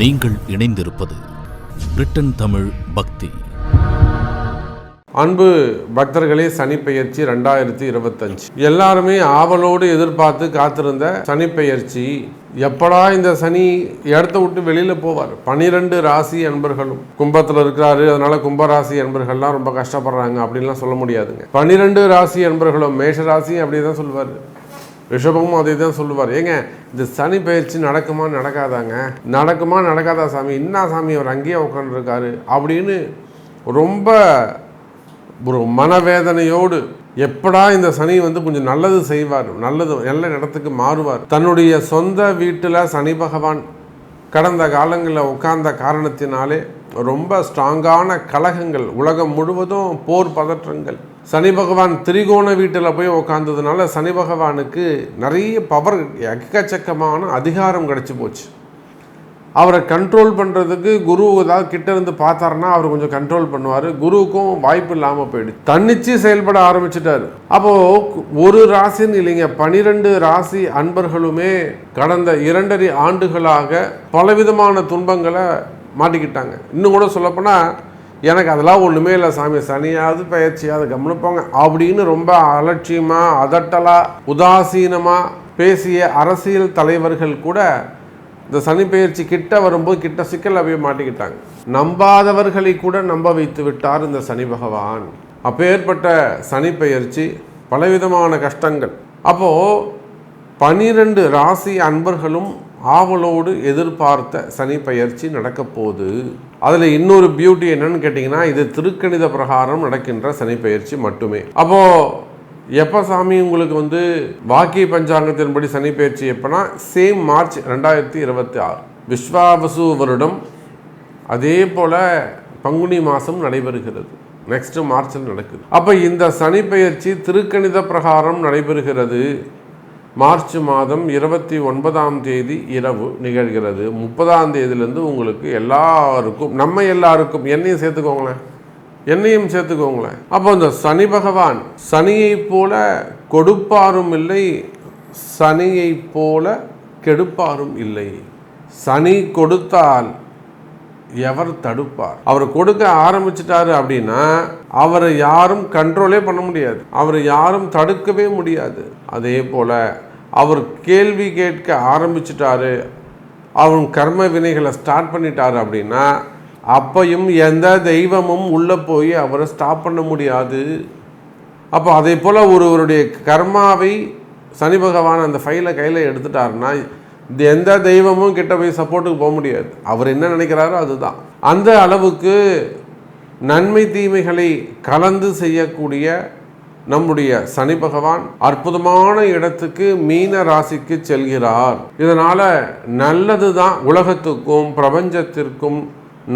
நீங்கள் இணைந்திருப்பது பிரிட்டன் தமிழ் பக்தி. அன்பு பக்தர்களே சனிப்பெயர்ச்சி ரெண்டாயிரத்தி இருபத்தஞ்சு. எல்லாருமே ஆவலோடு எதிர்பார்த்து காத்திருந்த சனிப்பெயர்ச்சி. எப்படா இந்த சனி இடத்த விட்டு வெளியில் போவார்? பனிரெண்டு ராசி அன்பர்களும். கும்பத்தில் இருக்கிறாரு அதனால கும்பராசி அன்பர்கள்லாம் ரொம்ப கஷ்டப்படுறாங்க அப்படின்லாம் சொல்ல முடியாதுங்க. பனிரெண்டு ராசி அன்பர்களும் மேஷ ராசியும் அப்படி தான் சொல்லுவார் ரிஷபமும் அதே தான் சொல்லுவார். ஏங்க இந்த சனி பயிற்சி நடக்குமா நடக்காதாங்க? நடக்குமா நடக்காதா சாமி? என்ன சாமி அவர் அங்கேயே உட்காந்துருக்காரு அப்படின்னு ரொம்ப ஒரு மனவேதனையோடு எப்படா இந்த சனி வந்து கொஞ்சம் நல்லது செய்வார் நல்லது நல்ல இடத்துக்கு மாறுவார். தன்னுடைய சொந்த வீட்டில் சனி பகவான் கடந்த காலங்களில் உட்கார்ந்த காரணத்தினாலே ரொம்ப ஸ்ட்ராங்கான கலகங்கள் உலகம் முழுவதும் போர் பதற்றங்கள். சனி பகவான் திரிகோண வீட்டில் போய் உட்காந்ததுனால சனி பகவானுக்கு நிறைய பவர் எக்கச்சக்கமான அதிகாரம் கிடச்சி போச்சு. அவரை கண்ட்ரோல் பண்ணுறதுக்கு குரு ஏதாவது கிட்ட இருந்து பார்த்தாருன்னா அவர் கொஞ்சம் கண்ட்ரோல் பண்ணுவார். குருவுக்கும் வாய்ப்பு இல்லாமல் போயிடுச்சு. தன்னிச்சு செயல்பட ஆரம்பிச்சிட்டார். அப்போது ஒரு ராசின்னு இல்லைங்க பனிரெண்டு ராசி அன்பர்களுமே கடந்த இரண்டரை ஆண்டுகளாக பலவிதமான துன்பங்களை மாட்டிக்கிட்டாங்க. இன்னும் கூட சொல்லப்போனால் எனக்கு அதெல்லாம் ஒன்றுமே இல்லை சாமி. சனியாவது பயிற்சியாவது கவனிப்போங்க அப்படின்னு ரொம்ப அலட்சியமாக அதட்டலாக உதாசீனமாக பேசிய அரசியல் தலைவர்கள் கூட இந்த சனி பயிற்சி கிட்ட வரும்போது கிட்ட சிக்கல் அப்படியே மாட்டிக்கிட்டாங்க. நம்பாதவர்களை கூட நம்ப வைத்து விட்டார் இந்த சனி பகவான். அப்பேற்பட்ட சனி பயிற்சி பலவிதமான கஷ்டங்கள். அப்போது பனிரெண்டு ராசி அன்பர்களும் ஆவலோடு எதிர்பார்த்த சனி பயிற்சி நடக்கப்போகுது. அதில் இன்னொரு பியூட்டி என்னன்னு கேட்டிங்கன்னா இது திருக்கணித பிரகாரம் நடக்கின்ற சனி மட்டுமே. அப்போது எப்போ சாமி உங்களுக்கு வந்து வாக்கிய பஞ்சாங்கத்தின்படி சனி பயிற்சி எப்போனா சேம் மார்ச் ரெண்டாயிரத்தி இருபத்தி ஆறு. விஸ்வாவசு வருடம் அதே போல் பங்குனி மாதம் நடைபெறுகிறது. நெக்ஸ்ட் மார்ச்சில் நடக்குது. அப்போ இந்த சனி திருக்கணித பிரகாரம் நடைபெறுகிறது. மார்ச் மாதம் இருபத்தி ஒன்பதாம் தேதி இரவு நிகழ்கிறது. முப்பதாம் தேதியிலேருந்து உங்களுக்கு எல்லாருக்கும் நம்ம எல்லாருக்கும் என்னையும் சேர்த்துக்கோங்களேன். என்னையும் சேர்த்துக்கோங்களேன். அப்போ இந்த சனி பகவான் சனியைப் போல கொடுப்பாரும் இல்லை சனியைப் போல கெடுப்பாரும் இல்லை. சனி கொடுத்தால் எவர் தடுப்பார்? அவர் கொடுக்க ஆரம்பிச்சிட்டாரு அப்படின்னா அவரை யாரும் கண்ட்ரோலே பண்ண முடியாது. அவரை யாரும் தடுக்கவே முடியாது. அதே போல அவர் கேள்வி கேட்க ஆரம்பிச்சிட்டாரு. அவன் கர்ம வினைகளை ஸ்டார்ட் பண்ணிட்டாரு அப்படின்னா அப்பையும் எந்த தெய்வமும் உள்ளே போய் அவரை ஸ்டாப் பண்ண முடியாது. அப்போ அதே போல் ஒருவருடைய கர்மாவை சனி பகவான் அந்த ஃபைலை கையில் எடுத்துட்டாருன்னா எந்த தெய்வமும் கிட்ட போய் சப்போர்ட்டுக்கு போக முடியாது. அவர் என்ன நினைக்கிறாரோ அதுதான். அந்த அளவுக்கு நன்மை தீமைகளை கலந்து செய்யக்கூடிய நம்முடைய சனி பகவான் அற்புதமான இடத்துக்கு மீன ராசிக்கு செல்கிறார். இதனால நல்லது தான் உலகத்துக்கும் பிரபஞ்சத்திற்கும்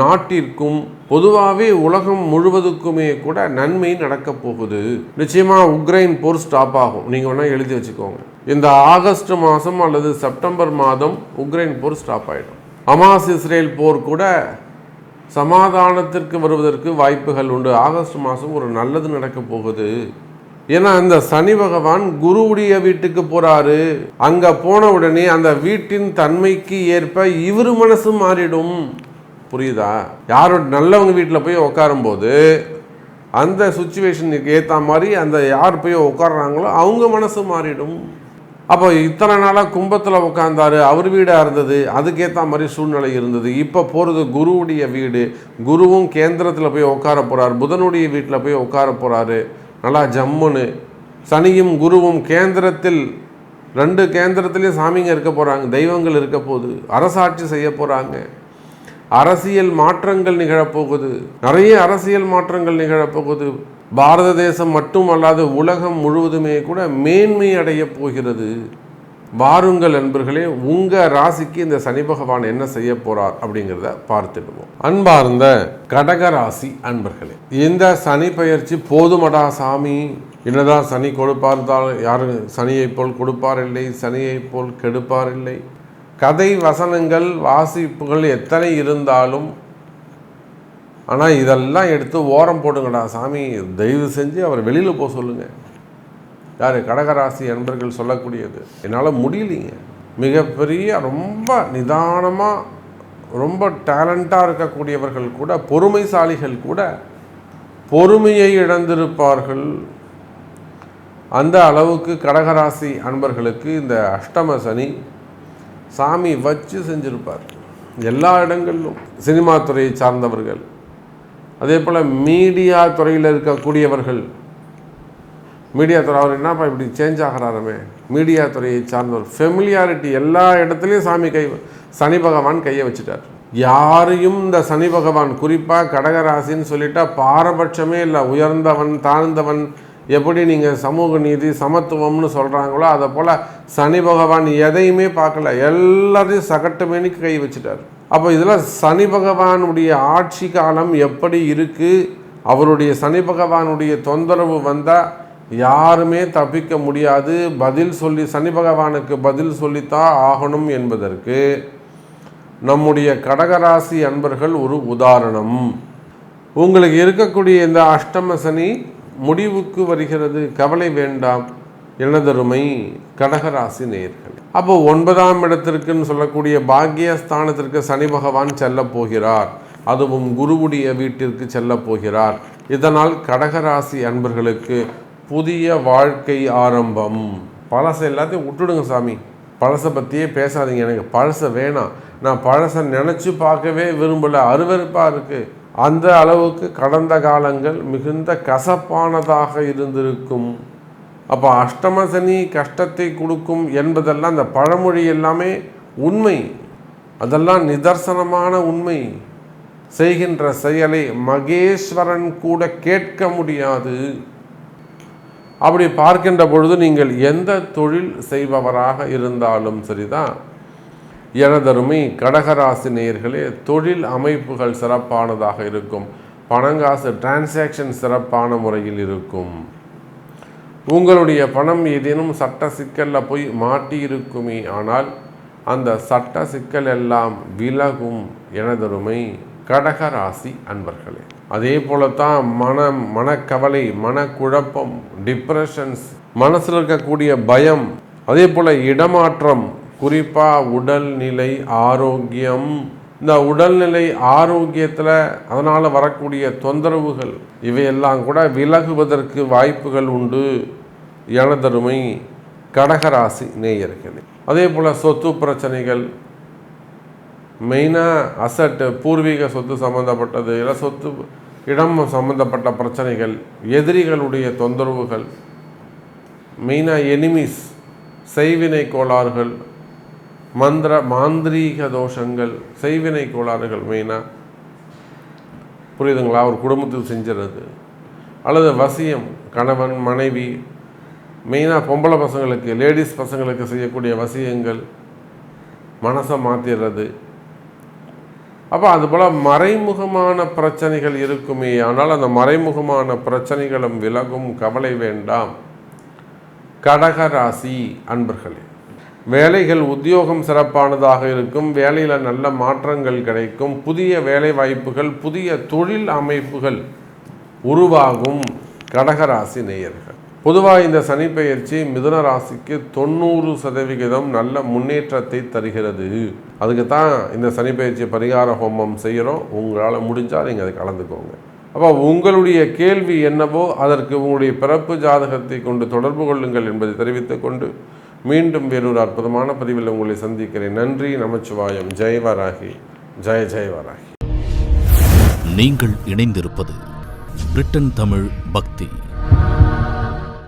நாட்டிற்கும் பொதுவாகவே உலகம் முழுவதுக்குமே கூட நன்மை நடக்க போகுது. நிச்சயமா உக்ரைன் போர் ஸ்டாப் ஆகும். நீங்க வேணா எழுதி வச்சுக்கோங்க. இந்த ஆகஸ்ட் மாதம் அல்லது செப்டம்பர் மாதம் உக்ரைன் போர் ஸ்டாப் ஆயிடும். அமாஸ் இஸ்ரேல் போர் கூட சமாதானத்திற்கு வருவதற்கு வாய்ப்புகள் உண்டு. ஆகஸ்ட் மாதம் ஒரு நல்லது நடக்க போகுது. ஏன்னா அந்த சனி பகவான் குருவுடைய வீட்டுக்கு போறாரு. அங்க போன உடனே அந்த வீட்டின் தன்மைக்கு ஏற்ப இவர் மனசு மாறிடும். புரியுதா? யாரோட நல்லவங்க வீட்டில் போய் உட்காரும்போது அந்த சுச்சுவேஷனுக்கு ஏற்ற மாதிரி அந்த யார் போய் உட்காடுறாங்களோ அவங்க மனசு மாறிடும். அப்போ இத்தனை நாளாக கும்பத்தில் உட்காந்தாரு அவர் வீடாக இருந்தது அதுக்கேற்ற மாதிரி சூழ்நிலை இருந்தது. இப்போ போகிறது குருவுடைய வீடு. குருவும் கேந்திரத்தில் போய் உட்கார போகிறார் புதனுடைய வீட்டில் போய் உட்கார போகிறாரு நல்லா ஜம்முன்னு. சனியும் குருவும் கேந்திரத்தில் ரெண்டு கேந்திரத்துலேயும் சாமிங்க இருக்க போகிறாங்க தெய்வங்கள் இருக்க போகுது அரசாட்சி செய்ய போகிறாங்க அரசியல் மாற்றங்கள் நிகழப்போகுது நிறைய அரசியல் மாற்றங்கள் நிகழப்போகுது பாரத தேசம் மட்டும் அல்லாது உலகம் முழுவதுமே கூட மேன்மை அடைய போகிறது. வாருங்கள் நண்பர்களே உங்கள் ராசிக்கு இந்த சனி பகவான் என்ன செய்ய போகிறார் அப்படிங்கிறத பார்த்துடுவோம் அன்பார்ந்த கடக ராசி அன்பர்களே இந்த சனி பயிற்சி போதுமடா சாமி. என்னதான் சனி கொடுப்பார் தான் யாரும் சனியை போல் கொடுப்பார் இல்லை சனியை போல் கெடுப்பார் இல்லை. கதை வசனங்கள் வாசிப்புகள் எத்தனை இருந்தாலும் ஆனால் இதெல்லாம் எடுத்து ஓரம் போடுங்கடா சாமி. தயவு செஞ்சு அவர் வெளியில் போக சொல்லுங்கள் யார்? கடகராசி அன்பர்கள் சொல்லக்கூடியது. என்னால் முடியலைங்க. மிகப்பெரிய ரொம்ப நிதானமாக ரொம்ப டேலண்ட்டாக இருக்கக்கூடியவர்கள் கூட பொறுமைசாலிகள் கூட பொறுமையை இழந்திருப்பார்கள். அந்த அளவுக்கு கடகராசி அன்பர்களுக்கு இந்த அஷ்டம சனி சாமி வச்சு செஞ்சிருப்பார். எல்லா இடங்களிலும் சினிமா துறையை சார்ந்தவர்கள். அதே போல் மீடியா துறையில் இருக்கக்கூடியவர்கள் மீடியா துறை அவர் என்னப்பா இப்படி சேஞ்ச் ஆகிறாருமே? மீடியா துறையை சார்ந்தவர். ஃபெமிலியாரிட்டி எல்லா இடத்துலையும் சாமி கை சனி பகவான் கையை வச்சுட்டார். யாரையும் இந்த சனி பகவான் குறிப்பாக கடகராசின்னு சொல்லிட்டா பாரபட்சமே இல்லை. உயர்ந்தவன் தாழ்ந்தவன் எப்படி நீங்கள் சமூக நீதி சமத்துவம்னு சொல்கிறாங்களோ அதை போல் சனி பகவான் எதையுமே பார்க்கல. எல்லாத்தையும் சகட்டுமேனிக்கு கை வச்சுட்டார். அப்போ இதில் சனி பகவானுடைய ஆட்சி காலம் எப்படி இருக்குது அவருடைய சனி பகவானுடைய தொந்தரவு வந்தால் யாருமே தப்பிக்க முடியாது. பதில் சொல்லி சனி பகவானுக்கு பதில் சொல்லித்தான் ஆகணும் என்பதற்கு நம்முடைய கடகராசி அன்பர்கள் ஒரு உதாரணம். உங்களுக்கு இருக்கக்கூடிய இந்த அஷ்டம சனி முடிவுக்கு வருகிறது. கவலை வேண்டாம். எனதருமை கடகராசி நேர்கள் அப்போ ஒன்பதாம் இடத்திற்குன்னு சொல்லக்கூடிய பாக்கியஸ்தானத்திற்கு சனி பகவான் செல்ல போகிறார். அதுவும் குருவுடைய வீட்டிற்கு செல்ல போகிறார். இதனால் கடகராசி அன்பர்களுக்கு புதிய வாழ்க்கை ஆரம்பம். பழசை எல்லாத்தையும் விட்டுடுங்க சாமி. பழசை பற்றியே பேசாதீங்க எனக்கு. பழசை வேணாம். நான் பழசை நினச்சி பார்க்கவே விரும்பலை. அருவருப்பாக இருக்குது அந்த அளவுக்கு கடந்த காலங்கள் மிகுந்த கசப்பானதாக இருந்திருக்கும். அப்போ அஷ்டம சனி கஷ்டத்தை கொடுக்கும் என்பதெல்லாம் அந்த பழமொழி எல்லாமே உண்மை. அதெல்லாம் நிதர்சனமான உண்மை. செய்கின்ற செயலை மகேஸ்வரன் கூட கேட்க முடியாது. அப்படி பார்க்கின்ற பொழுது நீங்கள் எந்த தொழில் செய்பவராக இருந்தாலும் சரிதான். எனதருமை கடகராசி நேயர்களே தொழில் அமைப்புகள் சிறப்பானதாக இருக்கும். பணங்காசு டிரான்சாக்ஷன் சிறப்பான முறையில் இருக்கும். உங்களுடைய பணம் ஏதேனும் சட்ட சிக்கலில் போய் மாட்டியிருக்குமே ஆனால் அந்த சட்ட சிக்கல் எல்லாம் விலகும். எனதருமை கடகராசி அன்பர்களே. அதே போலத்தான் மனம் மனக்கவலை மனக்குழப்பம் டிப்ரெஷன்ஸ் மனசில் இருக்கக்கூடிய பயம் அதே போல் இடமாற்றம் குறிப்பாக உடல்நிலை ஆரோக்கியம். இந்த உடல்நிலை ஆரோக்கியத்தில் அதனால் வரக்கூடிய தொந்தரவுகள் இவையெல்லாம் கூட விலகுவதற்கு வாய்ப்புகள் உண்டு. எனதருமை கடகராசி நேயர்களே. அதே போல் சொத்து பிரச்சனைகள் மெயினாக அசட்டு பூர்வீக சொத்து சம்மந்தப்பட்டது இல்லை சொத்து இடம் சம்மந்தப்பட்ட பிரச்சனைகள் எதிரிகளுடைய தொந்தரவுகள். மெயினாக எனிமிஸ் செய்வினை கோளாறுகள் மந்திர மாந்திரீக தோஷங்கள் செய்வினை கோளாறுகள் மெயினாக புரியுதுங்களா? ஒரு குடும்பத்தில் செஞ்சுறது அல்லது வசியம் கணவன் மனைவி. மெயினாக பொம்பளை பசங்களுக்கு லேடிஸ் பசங்களுக்கு செய்யக்கூடிய வசியங்கள் மனசை மாற்றிடுறது அப்போ அதுபோல் மறைமுகமான பிரச்சனைகள் இருக்குமே. ஆனால் அந்த மறைமுகமான பிரச்சனைகளும் விலகும் கவலை வேண்டாம். கடகராசி அன்பர்களே வேலைகள் உத்தியோகம் சிறப்பானதாக இருக்கும். வேலையில் நல்ல மாற்றங்கள் கிடைக்கும். புதிய வேலை வாய்ப்புகள் புதிய தொழில் அமைப்புகள் உருவாகும். கடகராசி நேயர்கள். பொதுவாக இந்த சனிப்பெயர்ச்சி மிதுன ராசிக்கு தொண்ணூறு சதவிகிதம் நல்ல முன்னேற்றத்தை தருகிறது. அதுக்கு தான் இந்த சனிப்பெயர்ச்சி பரிகார ஹோமம் செய்கிறோம். உங்களால் முடிஞ்சால் நீங்கள் அதை கலந்துக்கோங்க. அப்போ உங்களுடைய கேள்வி என்னவோ அதற்கு உங்களுடைய பிறப்பு ஜாதகத்தை கொண்டு தொடர்பு கொள்ளுங்கள் என்பதை தெரிவித்துக் கொண்டு மீண்டும் வேறொரு அற்புதமான பதிவில் உங்களை சந்திக்கிறேன். நன்றி நமச்சிவாயம். ஜெயவராகி ஜெய ஜெயவராகி நீங்கள் இணைந்திருப்பது பிரிட்டன் தமிழ் பக்தி.